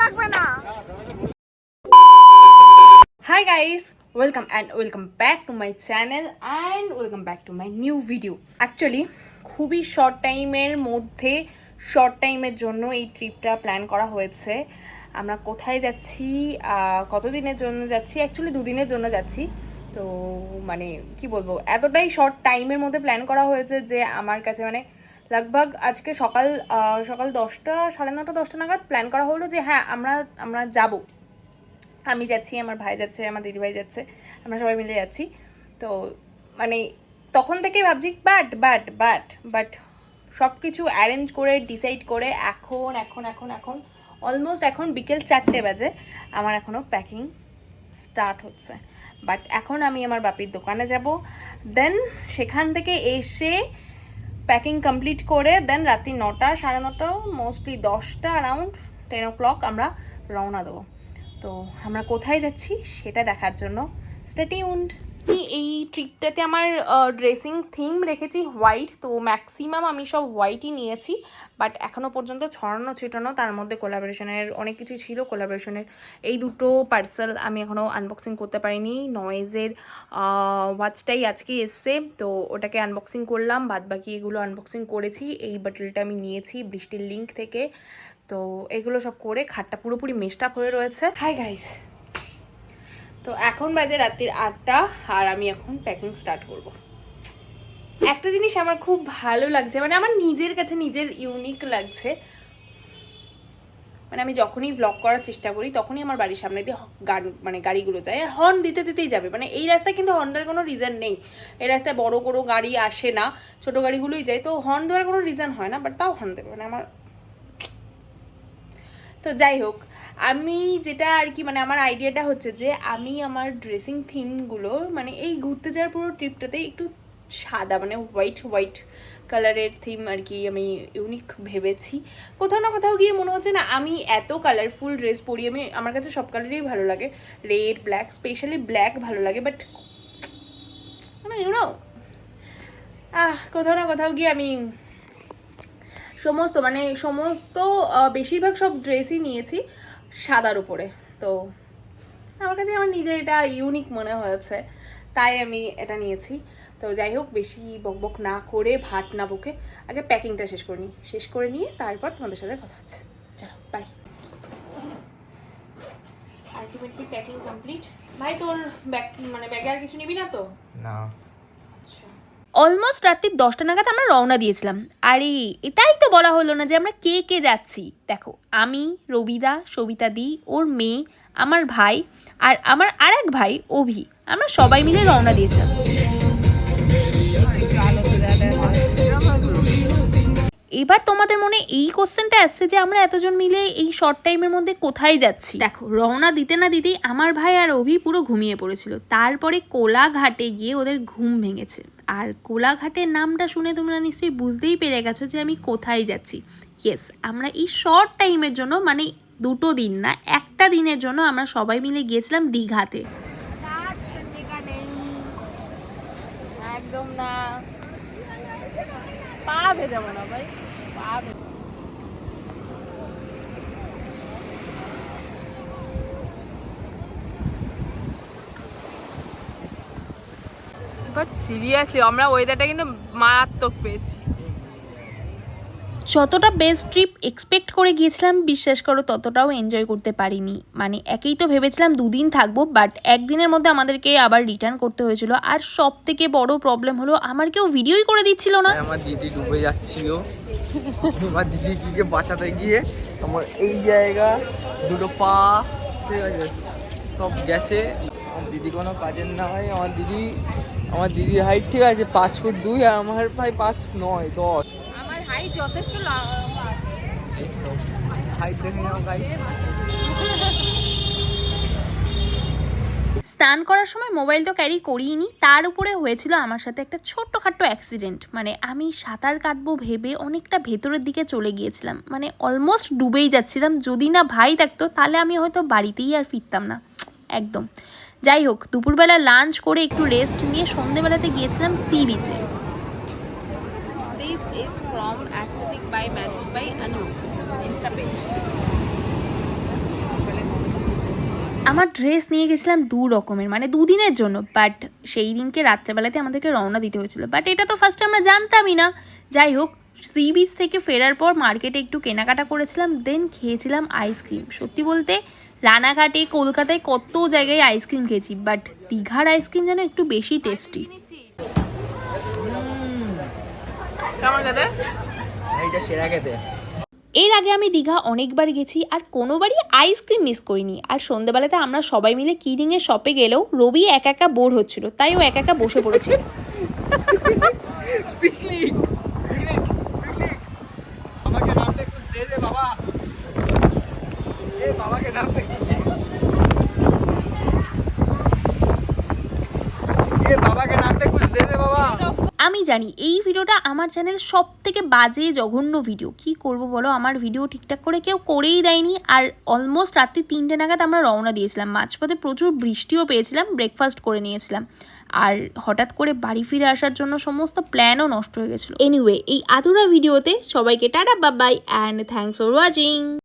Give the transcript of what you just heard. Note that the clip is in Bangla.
লাগবে না। Hi guys welcome and welcome back to my channel and welcome back to my new video actually খুবই শর্ট টাইমের মধ্যে শর্ট টাইমের জন্য এই ট্রিপটা প্ল্যান করা হয়েছে। আমরা কোথায় যাচ্ছি কতদিনের জন্য যাচ্ছি অ্যাকচুয়ালি দুদিনের জন্য যাচ্ছি। তো মানে কি বলব, এতটাই শর্ট টাইমের মধ্যে প্ল্যান করা হয়েছে যে আমার কাছে মানে লগভগ আজকে সকাল সকাল দশটা, সাড়ে নটা, দশটা নাগাদ প্ল্যান করা হলো যে হ্যাঁ আমরা আমরা যাব। আমি যাচ্ছি, আমার ভাই যাচ্ছে, আমার দিদিভাই যাচ্ছে, আমরা সবাই মিলে যাচ্ছি। তো মানে তখন থেকেই ভাবছি বাট বাট বাট বাট সব কিছু অ্যারেঞ্জ করে ডিসাইড করে এখন এখন এখন এখন অলমোস্ট এখন বিকেল চারটে বাজে, আমার এখনও প্যাকিং স্টার্ট হচ্ছে। বাট এখন আমি আমার বাপির দোকানে যাব। দেন সেখান থেকে এসে প্যাকিং কমপ্লিট করে দেন রাত্রি নটা, সাড়ে নটা মোস্টলি দশটা অ্যারাউন্ড টেন ও ক্লক আমরা রওনা দেবো। তো আমরা কোথায় যাচ্ছি সেটা দেখার জন্য। স্টেটিউন্ড এই ট্রিপটাতে আমার ড্রেসিং থিম রেখেছি হোয়াইট তো ম্যাক্সিমাম আমি সব হোয়াইটই নিয়েছি বাট এখনও পর্যন্ত ছড়ানো ছিটানো, তার মধ্যে কোলাবোরেশনের অনেক কিছু ছিল কোলাবোরেশনের এই দুটো পার্সেল আমি এখনও আনবক্সিং করতে পারিনি নয়েজের ওয়াচটাই আজকে এসছে, তো ওটাকে আনবক্সিং করলাম বাদ বাকি এগুলো আনবক্সিং করেছি, এই বাটলটা আমি নিয়েছি বৃষ্টির লিঙ্ক থেকে, তো এগুলো সব করে খাটটা পুরোপুরি মেস্ট আপ হয়ে রয়েছে। হাই গাইস তো এখন বাজে রাত্রির আটটা আর আমি এখন প্যাকিং স্টার্ট করব। একটা জিনিস আমার খুব ভালো লাগছে মানে আমার নিজের কাছে নিজের ইউনিক লাগছে। মানে আমি যখনই ব্লগ করার চেষ্টা করি, তখনই আমার বাড়ির সামনে দিয়ে গান মানে গাড়িগুলো যায়। আর হর্ন দিতে দিতেই যাবে মানে এই রাস্তায় কিন্তু হর্ন দেওয়ার কোনো রিজন নেই। এই রাস্তায় বড় কোনো গাড়ি আসে না, ছোট গাড়িগুলোই যায়। তো হর্ন দেওয়ার কোনো রিজন হয় না বাট তাও হর্ন দেবে মানে আমার তো যাই হোক আমি যেটা আর কি মানে আমার আইডিয়াটা হচ্ছে যে আমি আমার ড্রেসিং থিমগুলো মানে এই ঘুরতে যাওয়ার পুরো ট্রিপটাতে একটু সাদা মানে হোয়াইট হোয়াইট কালারের থিম আর কি আমি ইউনিক ভেবেছি। কোথাও না কোথাও গিয়ে মনে হচ্ছে না আমি এত কালারফুল ড্রেস পরি, আমি, আমার কাছে সব কালারই ভালো লাগে। রেড ব্ল্যাক স্পেশালি ব্ল্যাক ভালো লাগে বাট আহ, কোথাও না কোথাও গিয়ে আমি সমস্ত মানে সমস্ত বেশিরভাগ সব ড্রেসই নিয়েছি। সাদার উপরে। তো আমার কাছে আমার নিজের এটা ইউনিক মনে হয়েছে তাই আমি এটা নিয়েছি। তো যাই হোক বেশি বকবক না করে ভাট না বকে আগে প্যাকিংটা শেষ করে নিই। শেষ করে নিয়ে তারপর তোমাদের সাথে কথা হচ্ছে। চলো বাই আলটিমেটলি প্যাকিং কমপ্লিট ভাই তোর ব্যাগ মানে ব্যাগে আর কিছু নিবি না তো? না। অলমোস্ট রাত্রি দশটা নাগাদ আমরা রওনা দিয়েছিলাম। আরে, এটাই তো বলা হলো না যে আমরা কে কে যাচ্ছি। দেখো, আমি, রবিদা, সবিতা দি, ওর মেয়ে, আমার ভাই আর আমার আর এক ভাই, অভি। আমরা সবাই মিলে রওনা দিয়েছিলাম। এবার তোমাদের মনে এই কোশ্চেনটা আসছে যে আমরা এতজন মিলে এই শর্ট টাইমের মধ্যে কোথায় যাচ্ছি? দেখো, রওনা দিতে না দিতেই আমার ভাই আর অভি পুরো ঘুমিয়ে পড়েছিল। তারপরে কোলাঘাটে গিয়ে ওদের ঘুম ভেঙেছে। আর কোলাঘাটের নামটা শুনে তোমরা নিশ্চয়ই বুঝতেই পেরে গেছো যে আমি কোথায় যাচ্ছি। ইয়েস আমরা এই শর্ট টাইমের জন্য মানে দুটো দিন না, একটা দিনের জন্য আমরা সবাই মিলে গিয়েছিলাম দীঘাতে। একদম না। পা ভেজাবো না ভাই, পা বাট সিরিয়াসলি আমরা ওয়েদারটা কিন্তু মারাত্মক পেয়েছি। যতটা বেস্ট ট্রিপ এক্সপেক্ট করে গিয়েছিলাম বিশ্বাস করো ততটাও এনজয় করতে পারিনি। মানে একেই তো ভেবেছিলাম দুদিন থাকব বাট একদিনের মধ্যে আমাদেরকে আবার রিটার্ন করতে হয়েছিল। আর সব থেকে বড় প্রবলেম হলো আমার কেউ ভিডিওই করে দিচ্ছিল না। আমার দিদি ডুবে যাচ্ছিল। আমার দিদিকে বাঁচাতে গিয়ে আমার এই জায়গা দুটো পা ঠিক আছে সব গেছে। আমার দিদি কোনো কাজের না হয় আমার দিদি আমার দিদির হাইট ঠিক আছে পাঁচ ফুট দুই আর আমার ভাই পাঁচ নয় দশ। আমার হাইট যথেষ্ট হাইট দেখে নাও গাইস স্নান করার সময় মোবাইল তো ক্যারি করিনি তার উপরে হয়েছিল আমার সাথে একটা ছোট্টখাট্টো অ্যাক্সিডেন্ট মানে আমি সাঁতার কাটবো ভেবে অনেকটা ভেতরের দিকে চলে গিয়েছিলাম। মানে অলমোস্ট ডুবেই যাচ্ছিলাম। যদি না ভাই থাকতো তাহলে আমি হয়তো বাড়িতেই আর ফিরতাম না। একদম। যাই হোক দুপুরবেলা লাঞ্চ করে একটু রেস্ট নিয়ে সন্ধেবেলাতে গিয়েছিলাম সি বিচে। ইজ ফ্রম বাই আমার ড্রেস নিয়ে গেছিলাম দু রকমের মানে দুদিনের জন্য বাট সেই দিনকে রাত্রেবেলাতে আমাদেরকে রওনা দিতে হয়েছিল। বাট এটা তো ফার্স্টে আমরা জানতামই না। যাই হোক সি বিচ থেকে ফেরার পর মার্কেটে একটু কেনাকাটা করেছিলাম দেন খেয়েছিলাম আইসক্রিম সত্যি বলতে রানাঘাটে কলকাতায় কত জায়গায় আইসক্রিম খেয়েছি বাট দীঘার আইসক্রিম যেন একটু বেশি টেস্টি এইটা সেরা খেতে। এর আগে আমি দীঘা অনেকবার গেছি আর কোনোবারই আইসক্রিম মিস করিনি। আর সন্ধ্যেবেলাতে আমরা সবাই মিলে কিডিংয়ের শপে গেলেও রবি একা একা বোর হচ্ছিল তাই ও একা একা বসে পড়েছিল পিকনিক আমাকে একটু দে দে বাবা। আমি জানি এই ভিডিওটা আমার চ্যানেল সব থেকে বাজে, জঘন্য ভিডিও। কি করব বলো? আমার ভিডিও ঠিকঠাক করে কেউ করেই দেয়নি আর অলমোস্ট রাত্রি তিনটে নাগাদ আমরা রওনা দিয়েছিলাম। মাঝপথে প্রচুর বৃষ্টিও পেয়েছিলাম ব্রেকফাস্ট করে নিয়েছিলাম। আর হঠাৎ করে বাড়ি ফিরে আসার জন্য সমস্ত প্ল্যানও নষ্ট হয়ে গেছিল। এনিওয়ে এই আধুরা ভিডিওতে সবাইকে টাটা বাবাই অ্যান্ড থ্যাংকস ফর ওয়াচিং